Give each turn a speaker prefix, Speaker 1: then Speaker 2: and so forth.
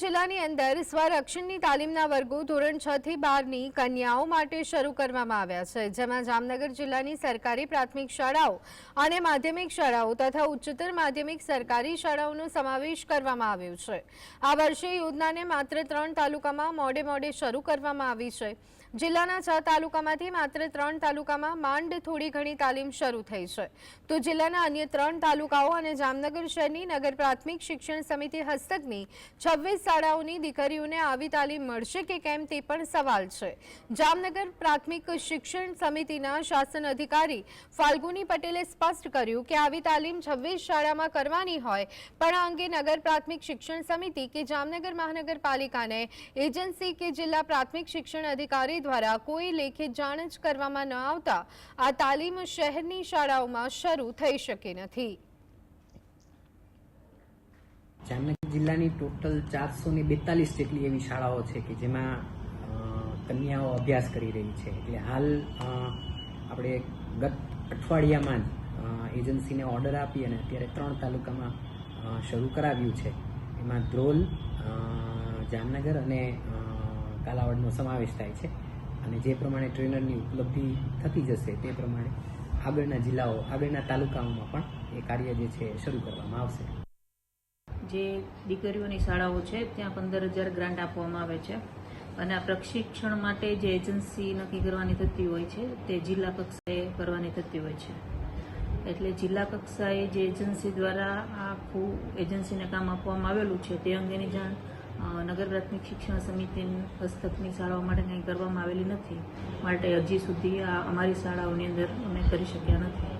Speaker 1: જિલ્લાની અંદર સ્વરક્ષણની તાલીમના વર્ગો ધોરણ છ થી બારની કન્યાઓ માટે શરૂ કરવામાં આવ્યા છે, જેમાં જામનગર જિલ્લાની સરકારી પ્રાથમિક શાળાઓ અને માધ્યમિક શાળાઓ તથા ઉચ્ચતર માધ્યમિક સરકારી શાળાઓનો સમાવેશ કરવામાં આવ્યો છે. આ વર્ષે યોજનાને માત્ર ત્રણ તાલુકામાં મોડે મોડે શરૂ કરવામાં આવી છે. જિલ્લાના છ તાલુકામાંથી માત્ર ત્રણ તાલુકામાં માંડ થોડી ઘણી તાલીમ શરૂ થઈ છે. તો જિલ્લાના અન્ય ત્રણ તાલુકાઓ અને જામનગર શહેરની નગર પ્રાથમિક શિક્ષણ સમિતિ હસ્તકની છવ્વીસ શાળાઓની દીકરીઓને આવી તાલીમ મળશે કે કેમ તે પણ સવાલ છે. જામનગર પ્રાથમિક શિક્ષણ સમિતિના શાસન અધિકારી ફાલ્ગુની પટેલે સ્પષ્ટ કર્યું કે આવી તાલીમ છવ્વીસ શાળામાં કરવાની હોય, પણ આ અંગે નગર પ્રાથમિક શિક્ષણ સમિતિ કે જામનગર મહાનગરપાલિકાને એજન્સી કે જિલ્લા પ્રાથમિક શિક્ષણ અધિકારી દ્વારા કોઈ લેખિત જાણ જ કરવામાં ન આવતા, આ તાલીમ શહેરની શાળાઓમાં શરૂ થઈ શકે નથી.
Speaker 2: જામનગર જિલ્લાની ટોટલ ચારસો ને બેતાલીસ જેટલી એવી શાળાઓ છે કે જેમાં કન્યાઓ અભ્યાસ કરી રહી છે. એટલે હાલ આપણે ગત અઠવાડિયામાં જ એજન્સીને ઓર્ડર આપી અને અત્યારે ત્રણ તાલુકામાં શરૂ કરાવ્યું છે. એમાં ધ્રોલ જામનગર અને કાલાવડનો સમાવેશ થાય છે. અને જે પ્રમાણે ટ્રેનરની ઉપલબ્ધિ થતી જશે તે પ્રમાણે આગળના જિલ્લાઓ, આગળના તાલુકાઓમાં પણ એ કાર્ય જે છે શરૂ કરવામાં આવશે.
Speaker 3: જે દીકરીઓની શાળાઓ છે, ત્યાં પંદર હજાર ગ્રાન્ટ આપવામાં આવે છે. અને આ પ્રશિક્ષણ માટે જે એજન્સી નક્કી કરવાની થતી હોય છે, તે જિલ્લા કક્ષાએ કરવાની થતી હોય છે. એટલે જિલ્લા કક્ષાએ જે એજન્સી દ્વારા આખું એજન્સીને કામ આપવામાં આવેલું છે, તે અંગેની જાણ નગર પ્રાથમિક શિક્ષણ સમિતિ હસ્તકની શાળાઓ માટે કંઈ કરવામાં આવેલી નથી. માટે હજી સુધી આ અમારી શાળાઓની અંદર અમે કરી શક્યા નથી.